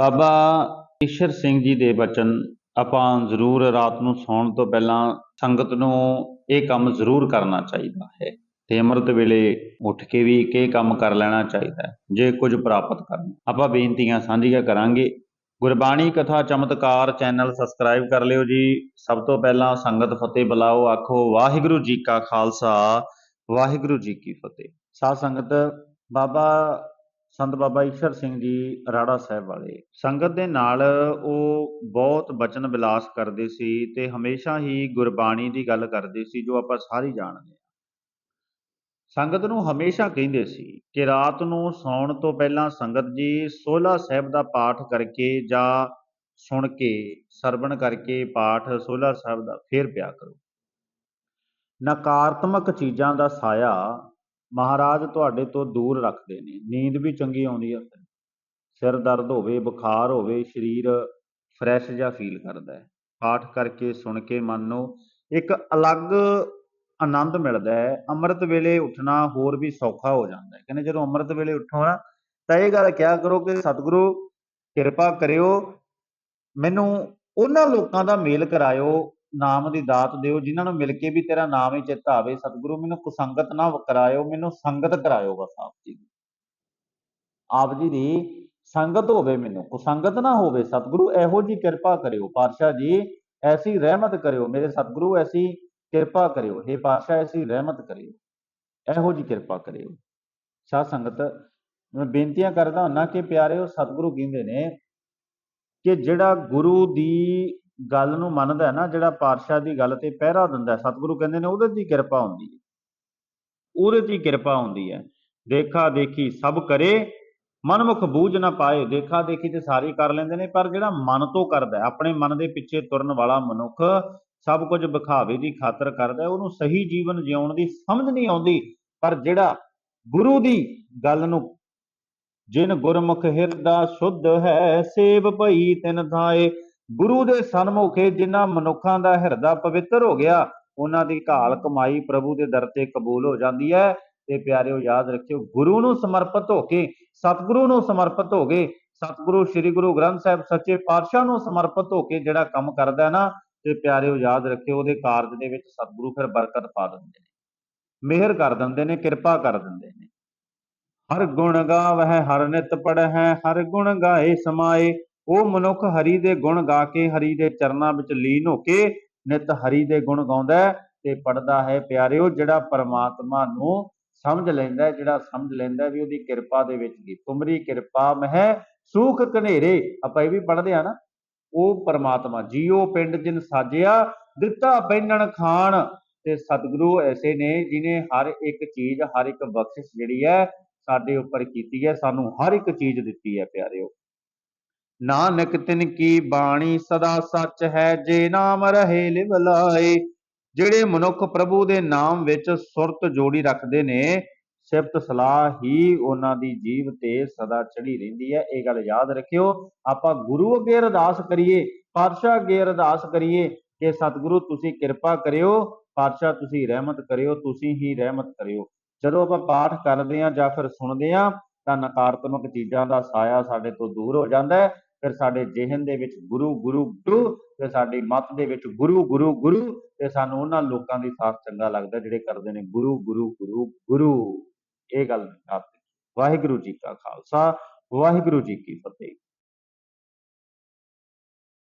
ਬਾਬਾ ਈਸ਼ਰ ਸਿੰਘ ਜੀ ਦੇ ਬਚਨ ਆਪਾਂ ਜ਼ਰੂਰ ਰਾਤ ਨੂੰ ਸੌਣ ਤੋਂ ਪਹਿਲਾਂ ਸੰਗਤ ਨੂੰ ਇਹ ਕੰਮ ਜ਼ਰੂਰ ਕਰਨਾ ਚਾਹੀਦਾ ਹੈ। ਤੇ ਅੰਮ੍ਰਿਤ ਵੇਲੇ ਉੱਠ ਕੇ ਵੀ ਇਹ ਕੰਮ ਕਰ ਲੈਣਾ ਚਾਹੀਦਾ ਹੈ, ਜੇ ਕੁਝ ਪ੍ਰਾਪਤ ਕਰਨਾ। ਆਪਾਂ ਬੇਨਤੀਆਂ ਸਾਂਝੀਆਂ ਕਰਾਂਗੇ। ਗੁਰਬਾਣੀ ਕਥਾ ਚਮਤਕਾਰ ਚੈਨਲ ਸਬਸਕ੍ਰਾਈਬ ਕਰ ਲਿਓ ਜੀ। ਸਭ ਤੋਂ ਪਹਿਲਾਂ ਸੰਗਤ ਫਤਿਹ ਬੁਲਾਓ, ਆਖੋ, ਵਾਹਿਗੁਰੂ ਜੀ ਕਾ ਖਾਲਸਾ, ਵਾਹਿਗੁਰੂ ਜੀ ਕੀ ਫਤਿਹ। ਸਾਧ ਸੰਗਤ, ਬਾਬਾ ਸੰਤ ਬਾਬਾ ਈਸ਼ਰ ਸਿੰਘ ਜੀ ਰਾੜਾ ਸਾਹਿਬ ਵਾਲੇ। ਸੰਗਤ ਦੇ ਨਾਲ ਉਹ ਬਹੁਤ ਬਚਨ ਵਿਲਾਸ ਕਰਦੇ ਸੀ ਤੇ ਹਮੇਸ਼ਾ ਹੀ ਗੁਰਬਾਣੀ ਦੀ ਗੱਲ ਕਰਦੇ ਸੀ, ਜੋ ਆਪਾਂ ਸਾਰੀ ਜਾਣਦੇ ਹਾਂ। ਸੰਗਤ ਨੂੰ ਹਮੇਸ਼ਾ ਕਹਿੰਦੇ ਸੀ ਕਿ ਰਾਤ ਨੂੰ ਸੌਣ ਤੋਂ ਪਹਿਲਾਂ ਸੰਗਤ ਜੀ ਸੋਲਾ ਸਾਹਿਬ ਦਾ ਪਾਠ ਕਰਕੇ ਜਾਂ ਸੁਣ ਕੇ, ਸਰਵਣ ਕਰਕੇ ਪਾਠ ਸੋਲਾ ਸਾਹਿਬ ਦਾ ਫੇਰ ਪਿਆ ਕਰੋ। ਨਕਾਰਾਤਮਕ ਚੀਜ਼ਾਂ ਦਾ ਸਾਇਆ ਮਹਾਰਾਜ ਤੁਹਾਡੇ ਤੋਂ ਦੂਰ ਰੱਖਦੇ ਨੇ। ਨੀਂਦ ਵੀ ਚੰਗੀ ਆਉਂਦੀ ਹੈ ਸਿਰ ਦਰਦ ਹੋਵੇ, ਬੁਖਾਰ ਹੋਵੇ, ਸਰੀਰ ਫਰੈਸ਼ ਜਿਹਾ ਫੀਲ ਕਰਦਾ ਹੈ। ਪਾਠ ਕਰਕੇ ਸੁਣ ਕੇ ਮਨ ਨੂੰ ਇੱਕ ਅਲੱਗ ਆਨੰਦ ਮਿਲਦਾ ਹੈ। ਅੰਮ੍ਰਿਤ ਵੇਲੇ ਉੱਠਣਾ ਹੋਰ ਵੀ ਸੌਖਾ ਹੋ ਜਾਂਦਾ ਹੈ। ਕਹਿੰਦੇ ਜਦੋਂ ਅੰਮ੍ਰਿਤ ਵੇਲੇ ਉੱਠੋ ਨਾ, ਤਾਂ ਇਹ ਗੱਲ ਕਿਹਾ ਕਰੋ ਕਿ ਸਤਿਗੁਰੂ, ਕਿਰਪਾ ਕਰਿਓ, ਮੈਨੂੰ ਉਹਨਾਂ ਲੋਕਾਂ ਦਾ ਮੇਲ ਕਰਾਇਓ ਨਾਮ ਦੀ ਦਾਤ ਦਿਓ, ਜਿਨ੍ਹਾਂ ਨੂੰ ਮਿਲ ਕੇ ਵੀ ਤੇਰਾ ਨਾਮ ਹੀ ਚਿੱਤ ਆਵੇ। ਸਤਿਗੁਰੂ, ਮੈਨੂੰ ਕੁਸੰਗਤ ਨਾ ਕਰਾਇਓ, ਮੈਨੂੰ ਸੰਗਤ ਕਰਾਇਓ ਬਸ ਆਪ ਜੀ ਆਪ ਜੀ ਦੀ ਸੰਗਤ ਹੋਵੇ ਮੈਨੂੰ, ਕੁਸੰਗਤ ਨਾ ਹੋਵੇ। ਸਤਿਗੁਰੂ, ਇਹੋ ਜੀ ਕਿਰਪਾ ਕਰਿਓ। ਪਾਤਸ਼ਾਹ ਜੀ, ਐਸੀ ਰਹਿਮਤ ਕਰਿਓ। ਮੇਰੇ ਸਤਿਗੁਰੂ, ਐਸੀ ਕਿਰਪਾ ਕਰਿਓ। हे ਪਾਤਸ਼ਾਹ, ਐਸੀ ਰਹਿਮਤ ਕਰਿਓ। ਇਹੋ ਜੀ ਕਿਰਪਾ ਕਰਿਓ। ਸਾਧ ਸੰਗਤ, ਮੈਂ ਬੇਨਤੀਆਂ ਕਰਦਾ ਹੁੰਨਾ ਕਿ ਪਿਆਰਿਓ, ਸਤਿਗੁਰੂ ਕਹਿੰਦੇ ਨੇ ਕਿ ਜਿਹੜਾ ਗੁਰੂ ਦੀ ਗੱਲ ਨੂੰ ਮੰਨਦਾ ਨਾ, ਜਿਹੜਾ ਪਾਤਸ਼ਾਹ ਦੀ ਗੱਲ ਤੇ ਪਹਿਰਾ ਦਿੰਦਾ ਸਤਿਗੁਰੂ ਕਹਿੰਦੇ ਨੇ ਉਹਦੇ ਦੀ ਕਿਰਪਾ ਹੁੰਦੀ ਹੈ। ਉਹਦੇ ਦੀ ਕਿਰਪਾ ਹੁੰਦੀ ਹੈ। ਦੇਖਾ ਦੇਖੀ ਸਭ ਕਰੇ, ਮਨਮੁਖ ਬੂਝ ਨਾ ਪਾਏ। ਦੇਖਾ ਦੇਖੀ ਤੇ ਸਾਰੇ ਕਰ ਲੈਂਦੇ ਨੇ, ਪਰ ਜਿਹੜਾ ਮਨ ਤੋਂ ਕਰਦਾ ਆਪਣੇ ਮਨ ਦੇ ਪਿੱਛੇ ਤੁਰਨ ਵਾਲਾ ਮਨੁੱਖ ਸਭ ਕੁਝ ਵਿਖਾਵੇ ਦੀ ਖਾਤਰ ਕਰਦਾ ਉਹਨੂੰ ਸਹੀ ਜੀਵਨ ਜਿਉਣ ਦੀ ਸਮਝ ਨਹੀਂ ਆਉਂਦੀ, ਪਰ ਜਿਹੜਾ ਗੁਰੂ ਦੀ ਗੱਲ ਨੂੰ, ਜਿਨ ਗੁਰਮੁਖ ਹਿਰਦਾ ਸ਼ੁੱਧ ਹੈ, ਸੇਵ ਭਈ ਤਿਨ ਥਾਏ। ਗੁਰੂ ਦੇ ਸਨਮੁਖੇ ਜਿਨ੍ਹਾਂ ਮਨੁੱਖਾਂ ਦਾ ਹਿਰਦਾ ਪਵਿੱਤਰ ਹੋ ਗਿਆ, ਉਹਨਾਂ ਦੀ ਘਾਲ ਕਮਾਈ ਪ੍ਰਭੂ ਦੇ ਦਰ ਤੇ ਕਬੂਲ ਹੋ ਜਾਂਦੀ ਹੈ। ਤੇ ਪਿਆਰਿਓ, ਯਾਦ ਰੱਖਿਓ, ਗੁਰੂ ਨੂੰ ਸਮਰਪਿਤ ਹੋ ਕੇ, ਸਤਿਗੁਰੂ ਨੂੰ ਸਮਰਪਿਤ ਹੋ ਕੇ, ਸਤਿਗੁਰੂ ਸ੍ਰੀ ਗੁਰੂ ਗ੍ਰੰਥ ਸਾਹਿਬ ਸੱਚੇ ਪਾਤਸ਼ਾਹ ਨੂੰ ਸਮਰਪਿਤ ਹੋ ਕੇ ਜਿਹੜਾ ਕੰਮ ਕਰਦਾ ਹੈ ਨਾ, ਤੇ ਪਿਆਰਿਓ, ਯਾਦ ਰੱਖਿਓ, ਉਹਦੇ ਕਾਰਜ ਦੇ ਵਿੱਚ ਸਤਿਗੁਰੂ ਫਿਰ ਬਰਕਤ ਪਾ ਦਿੰਦੇ ਨੇ। ਮਿਹਰ ਕਰ ਦਿੰਦੇ ਨੇ, ਕਿਰਪਾ ਕਰ ਦਿੰਦੇ ਨੇ। ਹਰ ਗੁਣ ਗਾਵਹਿ, ਹਰ ਨਿਤ ਪੜਹਿ, ਹਰ ਗੁਣ ਗਾਏ ਸਮਾਏ ਉਹ ਮਨੁੱਖ ਹਰੀ ਦੇ ਗੁਣ ਗਾ ਕੇ ਹਰੀ ਦੇ ਚਰਨਾਂ ਵਿੱਚ ਲੀਨ ਹੋ ਕੇ ਨਿਤ ਹਰੀ ਦੇ ਗੁਣ ਗਾਉਂਦਾ ਤੇ ਪੜਦਾ ਹੈ, ਪਿਆਰਿਓ, ਜਿਹੜਾ ਪਰਮਾਤਮਾ ਨੂੰ ਸਮਝ ਲੈਂਦਾ ਜਿਹੜਾ ਸਮਝ ਲੈਂਦਾ ਵੀ ਉਹਦੀ ਕਿਰਪਾ ਦੇ ਵਿੱਚ ਦੀ ਤੁਮਰੀ ਕਿਰਪਾ ਮਹਿ ਸੂਖ ਕਨੇਰੇ ਆਪਾਂ ਇਹ ਵੀ ਪੜਦੇ ਆ ਨਾ। ਉਹ ਪਰਮਾਤਮਾ, ਜੀਓ ਪਿੰਡ ਜਿਨ ਸਾਜਿਆ, ਦਿੱਤਾ ਪਹਿਨਣ ਖਾਣ। ਤੇ ਸਤਿਗੁਰੂ ਐਸੇ ਨੇ ਜਿਨੇ ਹਰ ਇੱਕ ਚੀਜ਼, ਹਰ ਇੱਕ ਬਖਸ਼ਿਸ਼ ਜਿਹੜੀ ਹੈ, ਸਾਡੇ ਉੱਪਰ ਕੀਤੀ ਹੈ, ਸਾਨੂੰ ਹਰ ਇੱਕ ਚੀਜ਼ ਦਿੱਤੀ ਹੈ, ਪਿਆਰਿਓ। ਨਾਨਕ ਤਿਨ ਕੀ ਬਾਣੀ ਸਦਾ ਸੱਚ ਹੈ, ਜੇ ਨਾਮ ਰਹੇ ਲਿਵ ਲਾਏ। ਜਿਹੜੇ ਮਨੁੱਖ ਪ੍ਰਭੂ ਦੇ ਨਾਮ ਵਿੱਚ ਸੁਰਤ ਜੋੜੀ ਰੱਖਦੇ ਨੇ, ਸਿਫਤ ਸਲਾਹ ਹੀ ਉਹਨਾਂ ਦੀ ਜੀਵ ਤੇ ਸਦਾ ਚੜੀ ਰਹਿੰਦੀ ਹੈ। ਇਹ ਗੱਲ ਯਾਦ ਰੱਖਿਓ, ਆਪਾਂ ਗੁਰੂ ਅੱਗੇ ਅਰਦਾਸ ਕਰੀਏ, ਪਾਤਸ਼ਾਹ ਅੱਗੇ ਅਰਦਾਸ ਕਰੀਏ ਕਿ ਸਤਿਗੁਰੂ, ਤੁਸੀਂ ਕਿਰਪਾ ਕਰਿਓ, ਪਾਤਸ਼ਾਹ, ਤੁਸੀਂ ਰਹਿਮਤ ਕਰਿਓ, ਤੁਸੀਂ ਹੀ ਰਹਿਮਤ ਕਰਿਓ। ਜਦੋਂ ਆਪਾਂ ਪਾਠ ਕਰਦੇ ਹਾਂ ਜਾਂ ਫਿਰ ਸੁਣਦੇ ਹਾਂ, ਤਾਂ ਨਕਾਰਾਤਮਕ ਚੀਜ਼ਾਂ ਦਾ ਸਾਇਆ ਸਾਡੇ ਤੋਂ ਦੂਰ ਹੋ ਜਾਂਦਾ ਹੈ। ਫਿਰ ਸਾਡੇ ਜਿਹਨ ਦੇ ਵਿੱਚ ਗੁਰੂ ਗੁਰੂ ਗੁਰੂ ਤੇ ਸਾਡੀ ਮੱਤ ਦੇ ਵਿੱਚ ਗੁਰੂ ਗੁਰੂ ਗੁਰੂ, ਤੇ ਸਾਨੂੰ ਉਹਨਾਂ ਲੋਕਾਂ ਦੀ ਸਾਥ ਚੰਗਾ ਲੱਗਦਾ ਜਿਹੜੇ ਕਰਦੇ ਨੇ ਗੁਰੂ ਗੁਰੂ ਗੁਰੂ ਗੁਰੂ। ਇਹ ਗੱਲ ਯਾਦ ਵਾਹਿਗੁਰੂ ਜੀ ਕਾ ਖਾਲਸਾ, ਵਾਹਿਗੁਰੂ ਜੀ ਕੀ ਫਤਿਹ।